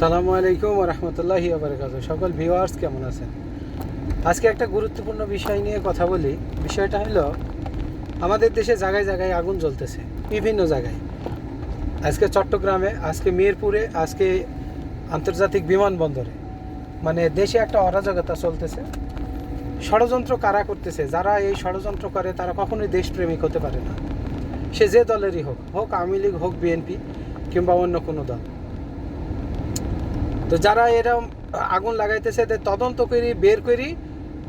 সালামু আলাইকুম রহমতুল্লাহি আবরকাত সকল ভিউয়ার্স কেমন আছেন? আজকে একটা গুরুত্বপূর্ণ বিষয় নিয়ে কথা বলি। বিষয়টা হলো, আমাদের দেশে জায়গায় জায়গায় আগুন জ্বলতেছে, বিভিন্ন জায়গায়। আজকে চট্টগ্রামে, আজকে মিরপুরে, আজকে আন্তর্জাতিক বিমানবন্দরে। মানে দেশে একটা অরাজকতা চলতেছে। ষড়যন্ত্র কারা করতেছে, যারা এই ষড়যন্ত্র করে, তারা কখনোই দেশপ্রেমিক হতে পারে না। সে যে দলেরই হোক হোক আওয়ামী লীগ, হোক বিএনপি, কিংবা অন্য কোনো দল। তো যারা এরকম আগুন লাগাইতেছে, এদের তদন্ত করি, বের করি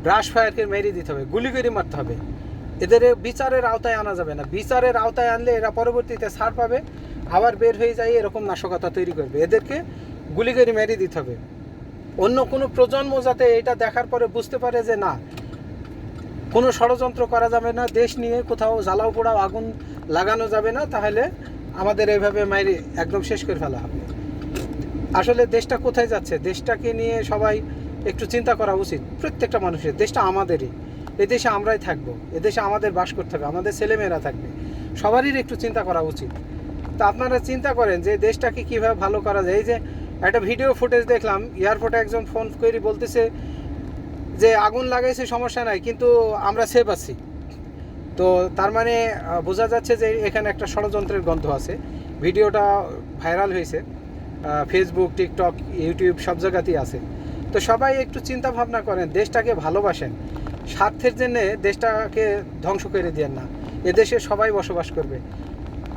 ব্রাশ ফায়ারকে মেরে দিতে হবে, গুলি করে মারতে হবে। এদের বিচারের আওতায় আনা যাবে না। বিচারের আওতায় আনলে এরা পরবর্তীতে ছাড় পাবে, আবার বের হয়ে যায়, এরকম নাশকতা তৈরি করবে। এদেরকে গুলি করে মেরে দিতে হবে। অন্য কোনো প্রজন্ম যাতে এটা দেখার পরে বুঝতে পারে যে না, কোনো ষড়যন্ত্র করা যাবে না, দেশ নিয়ে কোথাও জ্বালাও পোড়াও আগুন লাগানো যাবে না, তাহলে আমাদের এইভাবে মাইরে একদম শেষ করে ফেলা হবে। আসলে দেশটা কোথায় যাচ্ছে? দেশটাকে নিয়ে সবাই একটু চিন্তা করা উচিত। প্রত্যেকটা মানুষের, দেশটা আমাদেরই। এই দেশে আমরাই থাকব। এ দেশে আমাদের বাস করতে হবে, আমাদের ছেলেমেয়েরা থাকবে। সবারই একটু চিন্তা করা উচিত। তা আপনারা চিন্তা করেন যে দেশটাকে কীভাবে ভালো করা যায়। এই যে একটা ভিডিও ফুটেজ দেখলাম, এয়ারপোর্টে একজন ফোন করে বলতেছে যে, আগুন লাগাইছে, সমস্যা নাই, কিন্তু আমরা সেফ আছি। তো তার মানে বোঝা যাচ্ছে যে এখানে একটা ষড়যন্ত্রের গন্ধ আছে। ভিডিওটা ভাইরাল হয়েছে। ফেসবুক টিকটক ইউটিউব সব জায়গাতেই আছে। তো সবাই একটু চিন্তা ভাবনা করেন, দেশটাকে ভালোবাসেন। স্বার্থের জন্যে দেশটাকে ধ্বংস করে দেন না। এদেশে সবাই বসবাস করবে।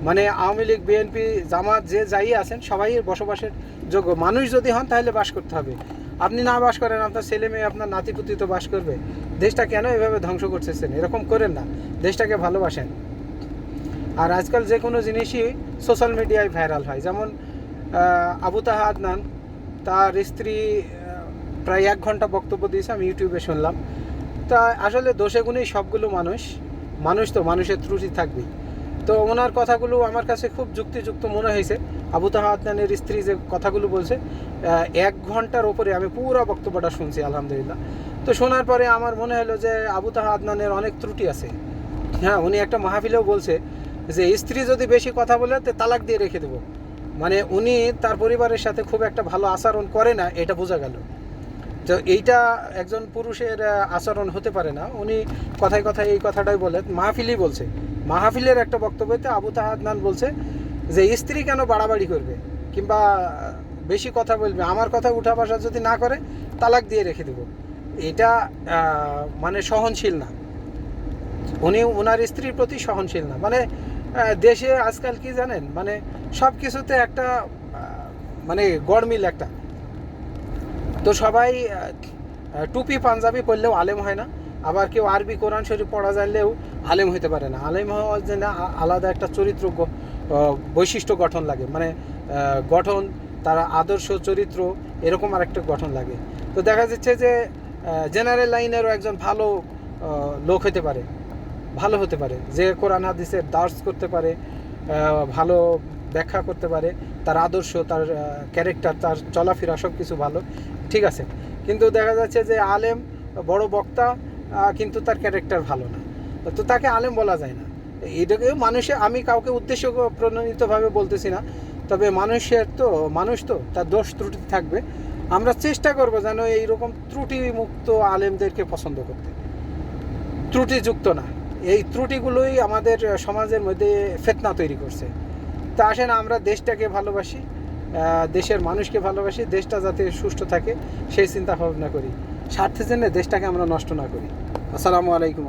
মানে আওয়ামী লীগ বিএনপি জামাত, যে যাই আছেন, সবাই বসবাসের যোগ্য। মানুষ যদি হন, তাহলে বাস করতে হবে। আপনি না বাস করেন, আপনার ছেলে মেয়ে, আপনার নাতিপুতি তো বাস করবে। দেশটা কেন এভাবে ধ্বংস করতেছেন? এরকম করেন না। দেশটাকে ভালোবাসেন। আর আজকাল যে কোনো জিনিসই সোশ্যাল মিডিয়ায় ভাইরাল হয়। যেমন আবু তাহা আদনান, তার স্ত্রী প্রায় এক ঘণ্টা বক্তব্য দিয়েছে, আমি ইউটিউবে শুনলাম। তা আসলে দোষে গুণেই সবগুলো মানুষ মানুষ তো, মানুষের ত্রুটি থাকবেই। তো ওনার কথাগুলো আমার কাছে খুব যুক্তিযুক্ত মনে হয়েছে। আবু তাহা আদনানের স্ত্রী যে কথাগুলো বলছে এক ঘণ্টার ওপরে আমি পুরো বক্তব্যটা শুনছি, আলহামদুলিল্লাহ। তো শোনার পরে আমার মনে হলো যে আবু তাহা আদনানের অনেক ত্রুটি আছে। হ্যাঁ উনি একটা মাহফিলেও বলছে যে, স্ত্রী যদি বেশি কথা বলে, তো তালাক দিয়ে রেখে দেবো। মানে উনি তার পরিবারের সাথে খুব একটা ভালো আচরণ করে না, এটা বোঝা গেল। তো এইটা একজন পুরুষের আচরণ হতে পারে না। উনি কথায় কথায় এই কথাটাই বলে মাহফিলই বলছে। মাহফিলের একটা বক্তব্যতে আবু তাহাদনান বলছে যে, স্ত্রী কেন বাড়াবাড়ি করবে? কিংবা বেশি কথা বলবে? আমার কথা উঠা বসা যদি না করে, তালাক দিয়ে রেখে দেবো। এটা মানে সহনশীল না। উনি ওনার স্ত্রীর প্রতি সহনশীল না। মানে দেশে আজকাল কি জানেন? মানে সব কিছুতে একটা মানে গড়মিল একটা। তো সবাই টুপি, পাঞ্জাবি পরলেও আলেম হয় না। আবার কেউ আরবি কোরআন শরীফ পড়া জানলেও আলেম হতে পারে না। আলেম হওয়ার জন্য আলাদা একটা চরিত্র বৈশিষ্ট্য গঠন লাগে। মানে গঠন, তার আদর্শ চরিত্র, এরকম আর একটা গঠন লাগে। তো দেখা যাচ্ছে যে জেনারেল লাইনেরও একজন ভালো লোক হতে পারে। ভালো হতে পারে, যে কোরআন, হাদিসের দার্স করতে পারে ভালো ব্যাখ্যা করতে পারে, তার আদর্শ, তার ক্যারেক্টার তার চলাফেরা সব কিছু ভালো, ঠিক আছে। কিন্তু দেখা যাচ্ছে যে আলেম বড় বক্তা কিন্তু তার ক্যারেক্টার ভালো না। তো তাকে আলেম বলা যায় না। এটাকে মানুষে, আমি কাউকে উদ্দেশ্য প্রণোদিতভাবে বলতেছি না, তবে মানুষের তো, মানুষ তো, তার দোষ ত্রুটি থাকবে। আমরা চেষ্টা করব যেন এইরকম ত্রুটিমুক্ত আলেমদেরকে পছন্দ করতে। ত্রুটিযুক্ত না। এই ত্রুটিগুলোই আমাদের সমাজের মধ্যে ফেতনা তৈরি করছে। তা আসে না আমরা দেশটাকে ভালোবাসি দেশের মানুষকে ভালোবাসি, দেশটা যাতে সুস্থ থাকে, সেই চিন্তা ভাবনা করি। স্বার্থের জন্য দেশটাকে আমরা নষ্ট না করি। আসসালামু আলাইকুম।